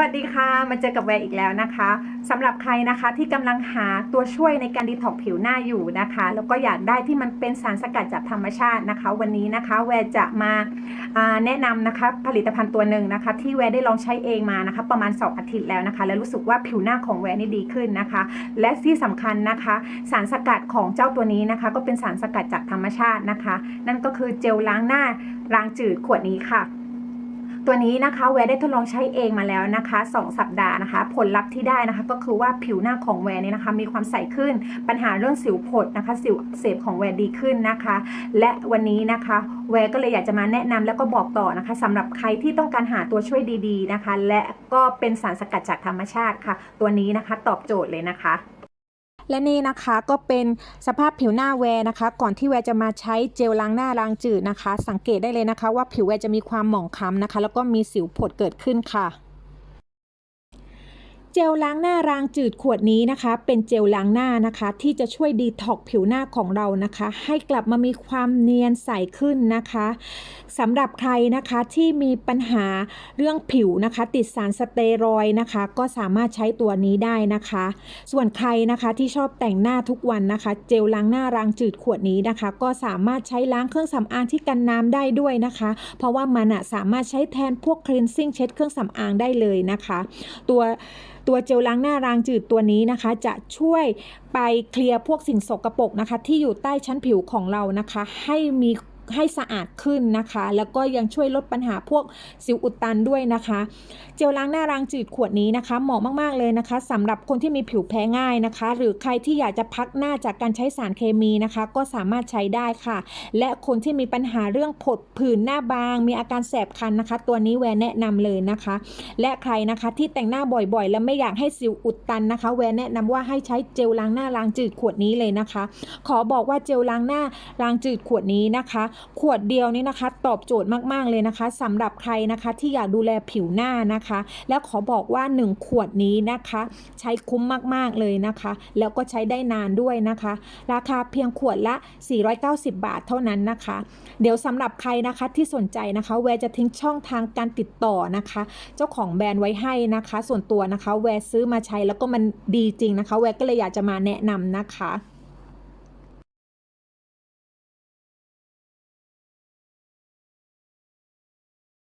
วัสดีค่ะ มาเจอกับแวร์อีกแล้วนะคะสำหรับใครนะคะที่กำลังหาตัวช่วยในการดีท็อกผิวหน้าอยู่นะคะ แล้วก็อยากได้ที่มันเป็นสารสกัดจากธรรมชาตินะคะ วันนี้นะคะแวร์จะมาแนะนำนะคะผลิตภัณฑ์ตัวหนึ่งนะคะ ที่แวร์ได้ลองใช้เองมานะคะ ประมาณ 2 อาทิตย์แล้วนะคะ แล้วรู้สึกว่าผิวหน้าของแวร์นี่ดีขึ้นนะคะ และที่สำคัญนะคะ สารสกัดของเจ้าตัวนี้นะคะ ก็เป็นสารสกัดจากธรรมชาตินะคะ นั่นก็คือเจลล้างหน้าล้างจืดขวดนี้ค่ะ ตัวนี้นะคะแวร์ได้ทดลองใช้เองมาแล้วนะคะ 2 สัปดาห์นะคะ ผลลัพธ์ที่ได้นะคะ ก็คือว่าผิวหน้าของแวร์เนี่ยนะคะ มีความใสขึ้นปัญหาเรื่องสิวผดนะคะ สิวอักเสบของแวร์ดีขึ้นนะคะ และวันนี้นะคะ แวร์ก็เลยอยากจะมาแนะนำแล้วก็บอกต่อนะคะสำหรับใครที่ต้องการหาตัวช่วยดี ๆนะคะ และก็เป็นสารสกัดจากธรรมชาติค่ะ ตัวนี้นะคะตอบโจทย์เลยนะคะ และนี่นะคะก็เป็นสภาพผิวหน้าแวร์นะคะ ก่อนที่แวร์จะมาใช้เจลล้างหน้าล้างจืดนะคะ สังเกตได้เลยนะคะ ว่าผิวแวร์จะมีความหมองคล้ำนะคะ แล้วก็มีสิวผดเกิดขึ้นค่ะ จลล้างหน้าล้างจืดขวดนี้นะคะ เป็นเจลล้างหน้านะคะ ที่จะช่วยดีท็อกผิวหน้าของเรานะคะ ให้กลับมามีความเนียนใสขึ้นนะคะสำหรับใครนะคะที่มีปัญหาเรื่องผิวนะคะ ติดสารสเตียรอยนะคะ ก็สามารถใช้ตัวนี้ได้นะคะ ส่วนใครนะคะที่ชอบแต่งหน้าทุกวันนะคะ เจลล้างหน้าล้างจืดขวดนี้นะคะ ก็สามารถใช้ล้างเครื่องสำอางที่กันน้ำได้ด้วยนะคะ เพราะว่ามันอะสามารถใช้แทนพวกคลีนซิ่งเช็ดเครื่องสำอางได้เลยนะคะ ตัวตัวเจลล้างหน้าล้างจืดตัวนี้นะคะ จะช่วยไปเคลียร์พวกสิ่งสกปรกนะคะ ที่อยู่ใต้ชั้นผิวของเรานะคะ ให้มี ให้สะอาดขึ้นนะคะ แล้วก็ยังช่วยลดปัญหาพวกสิวอุดตันด้วยนะคะ เจลล้างหน้าล้างจืดขวดนี้นะคะ เหมาะมาก ๆ เลยนะคะสำหรับคนที่มีผิวแพ้ง่ายนะคะ หรือใครที่อยากจะพักหน้าจากการใช้สารเคมีนะคะ ก็สามารถใช้ได้ค่ะ และคนที่มีปัญหาเรื่องผดผื่นหน้าบาง มีอาการแสบคันนะคะ ตัวนี้แวร์แนะนำเลยนะคะ และใครนะคะที่แต่งหน้าบ่อยๆ แล้วไม่อยากให้สิวอุดตันนะคะ แวร์แนะนำว่าให้ใช้เจลล้างหน้าล้างจืดขวดนี้เลยนะคะ ขอบอกว่าเจลล้างหน้าล้างจืดขวดนี้นะคะขวดเดียวนี่นะคะ ตอบโจทย์มากๆเลยนะคะสำหรับใครนะคะที่อยากดูแลผิวหน้านะคะ แล้วขอบอกว่า 1 ขวดนี้นะคะ ใช้คุ้มมากๆเลยนะคะ แล้วก็ใช้ได้นานด้วยนะคะ ราคาเพียงขวดละ 490 บาทเท่านั้นนะคะ เดี๋ยวสำหรับใครนะคะที่สนใจนะคะ แวร์จะทิ้งช่องทางการติดต่อนะคะ เจ้าของแบรนด์ไว้ให้นะคะ ส่วนตัวนะคะ แวร์ซื้อมาใช้แล้วก็มันดีจริงนะคะ แวร์ก็เลยอยากจะมาแนะนำนะคะ